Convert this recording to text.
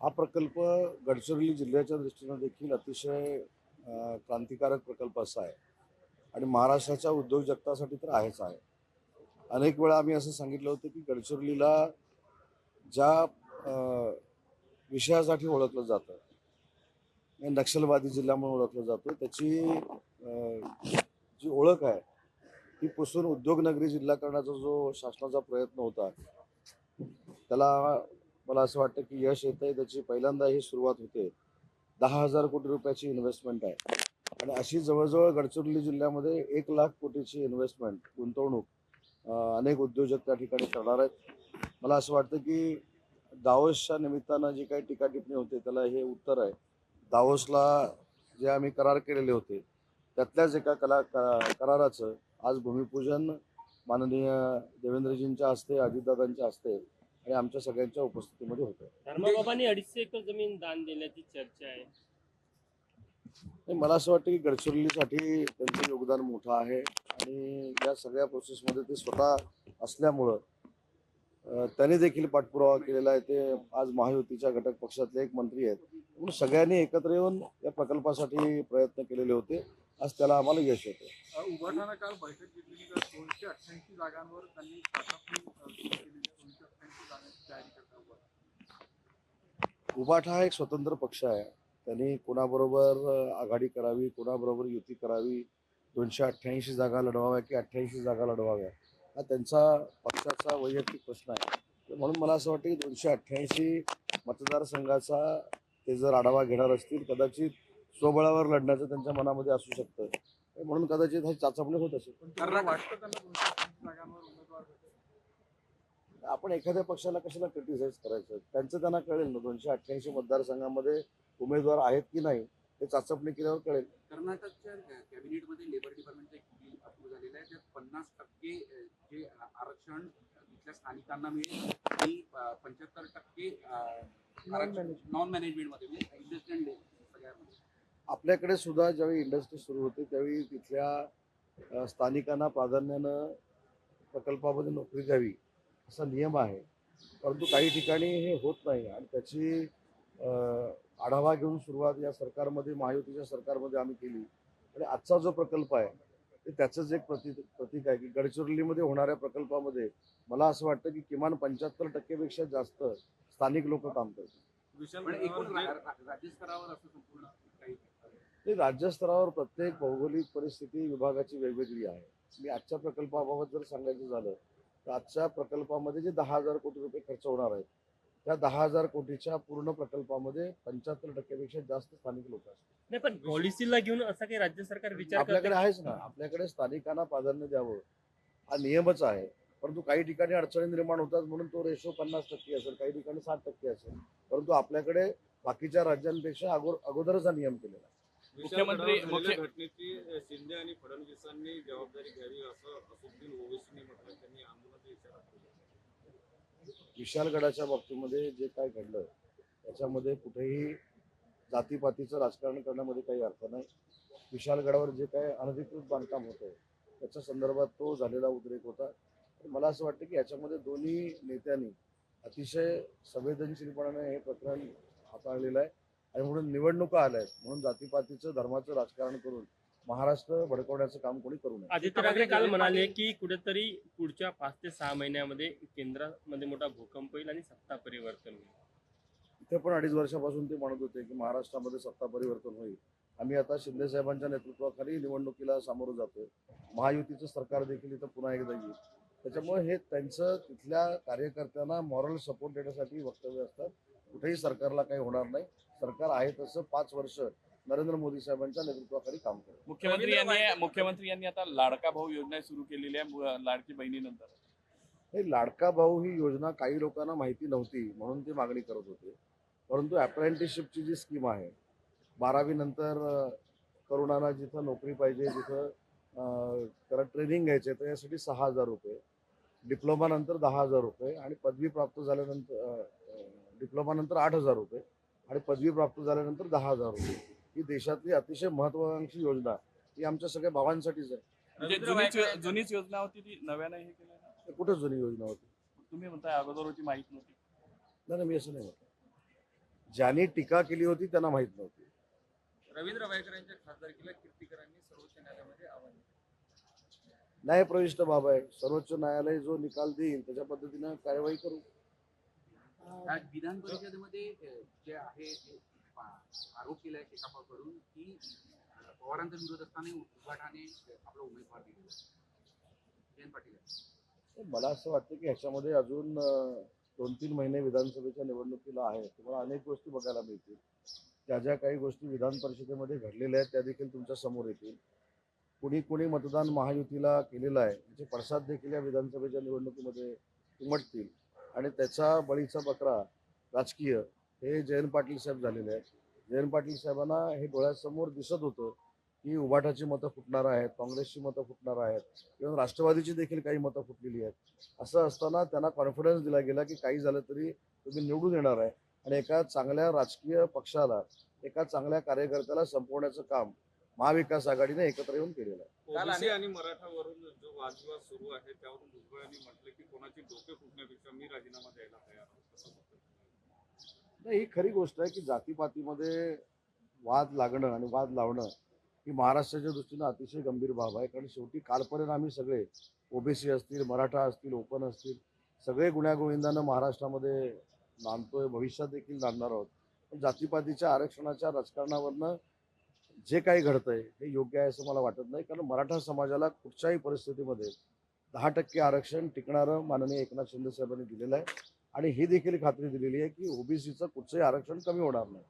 हा प्रकल्प गडचिरोली जिल्ह्याच्या दृष्टीनं देखील अतिशय क्रांतिकारक प्रकल्प असा आहे. आणि महाराष्ट्राच्या उद्योग जगतासाठी तर आहेच आहे. अनेक वेळा आम्ही असं सांगितलं होतं की गडचिरोलीला ज्या विषयासाठी ओळखलं जातं म्हणजे नक्षलवादी जिल्हा म्हणून ओळखलं जातं त्याची जी ओळख आहे ती पुसून उद्योगनगरी जिल्हा करण्याचा जो शासनाचा प्रयत्न होता त्याला मला असं वाटतं की यश येत आहे त्याची पहिल्यांदा ही सुरुवात होते. दहा हजार कोटी रुपयाची इन्व्हेस्टमेंट आहे. आणि अशी जवळजवळ गडचिरोली जिल्ह्यामध्ये एक लाख कोटीची इन्व्हेस्टमेंट गुंतवणूक अनेक उद्योजक त्या ठिकाणी करणार आहेत. मला असं वाटतं की दावोसच्या निमित्तानं जी काही टीका टिप्पणी होते त्याला हे उत्तर आहे. दावोसला जे आम्ही करार केलेले होते त्यातल्याच एका कला क- कराराचं आज भूमिपूजन माननीय देवेंद्रजींच्या हस्ते अजितदादांच्या हस्ते आणि आमच्या सगळ्यांच्या उपस्थितीमध्ये होतं धर्माबाबांनी अडीचशे एकर जमीन दान दिल्याची चर्चा आहे. नाही, मला असं वाटतं की गडचिरोलीसाठी त्यांचं योगदान मोठं आहे आणि या सगळ्या प्रोसेसमध्ये ते स्वतः असल्यामुळं अं, त्यांनी देखील पाठपुरावा केलेला आहे. ते आज महायुतीच्या घटक पक्षातले एक मंत्री आहेत. म्हणून सगळ्यांनी एकत्र येऊन या प्रकल्पासाठी प्रयत्न केलेले होते. आज त्याला आम्हाला यश येतं उभाठाणा काल बैठक घेतली तर दोनशे अठ्ठ्याऐंशी जागांवर त्यांनी अ, उबाठ हा एक स्वतंत्र पक्ष आहे. त्यांनी कोणाबरोबर आघाडी करावी कोणाबरोबर युती करावी दोनशे अठ्ठ्याऐंशी जागा लढवाव्या की अठ्ठ्याऐंशी जागा लढवाव्या हा त्यांचा पक्षाचा वैयक्तिक प्रश्न आहे. तर म्हणून मला असं वाटतं की दोनशे अठ्ठ्याऐंशी मतदारसंघाचा ते जर आढावा घेणार असतील कदाचित स्वबळावर लढण्याचं त्यांच्या मनामध्ये असू शकतं. म्हणून कदाचित हे चाचपणी होत असेल पण तुम्हाला वाटतं त्यांना दोनशे अठ्ठ्याऐंशी जागांवर उमेदवार भेटेल आपण एखाद्या पक्षाला कशाला क्रिटिसाइज करायचं? त्यांचं त्यांना कळेल ना. दोनशे अठ्ठ्याऐंशी मतदारसंघामध्ये उमेदवार आहेत की नाही हे चाचपणी केल्यावर कळेल. कर्नाटकच्या कॅबिनेटमध्ये लेबर डिपार्टमेंटचं एक बिल अप्रूव्ह झालेलं आहे. त्यात पन्नास टक्के जे आरक्षण इथल्या स्थानिकांना मिळेल आणि पंच्याहत्तर टक्के नॉन मॅनेजमेंटमध्ये म्हणजे इंडस्ट्रियल सगळ्यामध्ये. आपल्याकडे सुद्धा ज्यावेळी इंडस्ट्री सुरू होते त्यावेळी तिथल्या स्थानिकांना प्राधान्यानं प्रकल्पामध्ये नोकरी द्यावी. असा नियम आहे. परंतु काही ठिकाणी हे होत नाही आणि त्याची आढावा घेऊन सुरुवात या सरकारमध्ये महायुतीच्या सरकारमध्ये आम्ही केली. आणि आजचा जो प्रकल्प आहे ते त्याचंच एक प्रतीक प्रतीक आहे की गडचिरोलीमध्ये होणाऱ्या प्रकल्पामध्ये मला असं वाटतं की किमान पंच्याहत्तर टक्केपेक्षा जास्त स्थानिक लोक काम करतात. राज्यस्तरावर प्रत्येक भौगोलिक परिस्थिती विभागाची वेगवेगळी आहे. मी आजच्या प्रकल्पाबाबत जर सांगायचं झालं तर आजच्या प्रकल्पामध्ये जे दहा हजार कोटी रुपये खर्च होणार आहेत त्या दहा हजार कोटीच्या पूर्ण प्रकल्पामध्ये पंच्याहत्तर टक्क्यापेक्षा जास्त स्थानिक लोक असतात नाही पण पॉलिसीला घेऊन असा काही राज्य सरकार विचार आपल्याकडे करते आहेच ना. आपल्याकडे स्थानिकांना प्राधान्य द्यावं. हा नियमच आहे. परंतु काही ठिकाणी अडचणी निर्माण होतात म्हणून तो रेशो पन्नास टक्के असेल काही ठिकाणी साठ टक्के असेल. परंतु आपल्याकडे बाकीच्या राज्यांपेक्षा अगो अगोदरच हा नियम केलेला आहे. मुख्यमंत्री मुख्य शिंदे आणि फडणवीसांनी जबाबदारी घ्यावी असं असुद्दीन ओवेसीने म्हटलं. त्यांनी आंदोलनाचा इशारा दिला विशालगडाच्या बाबतीमध्ये जे काय घडलं त्याच्यामध्ये कुठेही जातीपातीचं राजकारण करण्यामध्ये काही अर्थ नाही. विशालगडावर जे काय अनधिकृत बांधकाम होतं त्याच्या संदर्भात तो झालेला उद्रेक होता. मला असं वाटतं की याच्यामध्ये दोन्ही नेत्यांनी अतिशय संवेदनशीलपणाने हे प्रकरण हाताळलेलं आहे. आणि म्हणून निवडणुका आल्या आहेत म्हणून जातीपातीचं धर्माचं राजकारण करून महाराष्ट्र भडकवण्याचं काम कोणी करू नये. आदित्य ठाकरे काल म्हणाले की कुठेतरी पुढच्या पाच ते सहा महिन्यामध्ये केंद्रामध्ये मोठा भूकंप होईल आणि सत्ता परिवर्तन होईल. इथे पण अडीच वर्षापासून ते म्हणत होते की महाराष्ट्रामध्ये सत्ता परिवर्तन होईल. आम्ही आता शिंदे साहेबांच्या नेतृत्वाखाली निवडणुकीला सामोरं जातोय. महायुतीचं सरकार देखील इथं पुन्हा एकदा येईल. त्याच्यामुळे हे त्यांचं तिथल्या कार्यकर्त्यांना मॉरल सपोर्ट देण्यासाठी वक्तव्य असतात. कुठेही सरकारला काही होणार नाही. सरकार आहे तसं पाच वर्ष नरेंद्र मोदी साहेबांच्या नेतृत्वाखाली काम करेल मुख्यमंत्री यांनी मुख्यमंत्री यांनी आता लाडका भाऊ योजना सुरू केलेली आहे लाडकी बहिणीनंतर. हे लाडका भाऊ ही योजना काही लोकांना माहिती नव्हती म्हणून ते मागणी करत होते. परंतु अप्रेंटिसशिपची जी स्कीम आहे बारावी नंतर तरुणांना जिथं नोकरी पाहिजे जिथं त्याला ट्रेनिंग घ्यायचे तर यासाठी सहा हजार रुपये. डिप्लोमा नंतर दहा हजार रुपये आणि पदवी प्राप्त झाल्यानंतर अ, अ, डिप्लोमा नंतर आठ हजार रुपये आणि पदवी प्राप्त झाल्यानंतर दहा हजार रुपये. ही देशातली अतिशय महत्वाकांक्षी योजना ही आमच्या सगळ्या भावांसाठीच आहे. म्हणजे जुनीच जुनीच योजना होती ती? नव्यानं हे केलं ना? कुठं जुनी योजना होती? तुम्ही म्हणताय अगोदर होती माहीत नव्हती. नाही नाही, मी असं नाही म्हणत. ज्यांनी टीका केली होती त्यांना माहीत नव्हती. रवींद्र वायकर यांच्या खासदारकीला कीर्तीकरांनी सर्वोच्च न्यायालयामध्ये आव्हान दिलं. न्यायप्रविष्ट बाब आहे. सर्वोच्च न्यायालय जो निकाल देईल त्याच्या पद्धतीनं कार्यवाही करू. विधान परिषदेमध्ये जे आहे आरोप केला आहे केलाय शेकापाकडून की पवारांचा विरोध असताना उद्घाटाने आपला उमेदवार दिलेला जयंत पाटील मला असं वाटतं की ह्याच्यामध्ये अजून दोन तीन महिने विधानसभेच्या निवडणुकीला आहे तुम्हाला अनेक गोष्टी बघायला मिळतील. त्या ज्या काही गोष्टी विधान परिषदेमध्ये घडलेल्या आहेत त्या देखील तुमच्यासमोर येतील. कुणी कुणी मतदान महायुतीला केलेलं आहे याचे पडसाद देखील या विधानसभेच्या निवडणुकीमध्ये उमटतील. आणि त्याचा बळीचा बकरा राजकीय हे जयंत पाटील साहेब झालेले आहेत. जयंत पाटील साहेबांना हे डोळ्यासमोर दिसत होतं की उभाटाची मतं फुटणार आहेत काँग्रेसची मतं फुटणार आहेत किंवा राष्ट्रवादीची देखील काही मतं फुटलेली आहेत. असं असताना त्यांना कॉन्फिडन्स दिला गेला की काही झालं तरी तुम्ही निवडून येणार आहे. आणि एका चांगल्या राजकीय पक्षाला एका चांगल्या कार्यकर्त्याला संपवण्याचं काम महाविकास आघाडीने एकत्र येऊन केलेलं आहे. आणि मराठावरून वादविवाद सुरू आहे त्यावरून भुजबळ यांनी म्हटलं की कोणाची डोके फुटण्यापेक्षा मी राजीनामा द्यायला तयार नाही ही खरी गोष्ट आहे की जातीपातीमध्ये वाद लागणं आणि वाद लावणं ही महाराष्ट्राच्या दृष्टीनं अतिशय गंभीर बाब आहे. कारण शेवटी कालपर्यंत आम्ही सगळे ओबीसी असतील मराठा असतील ओपन असतील सगळे गुण्यागोविंदानं महाराष्ट्रामध्ये नांदतोय भविष्यात देखील नांदणार आहोत. पण जातीपातीच्या आरक्षणाच्या राजकारणावरनं जे काही घडतंय हे योग्य आहे असं मला वाटत नाही. कारण मराठा समाजाला कुठच्याही परिस्थितीमध्ये दहा टक्के आरक्षण टिकणारं माननीय एकनाथ शिंदे साहेबांनी दिलेलं आहे. आणि ही देखील खात्री दिलेली आहे की ओबीसीचं कुठचंही आरक्षण कमी होणार नाही.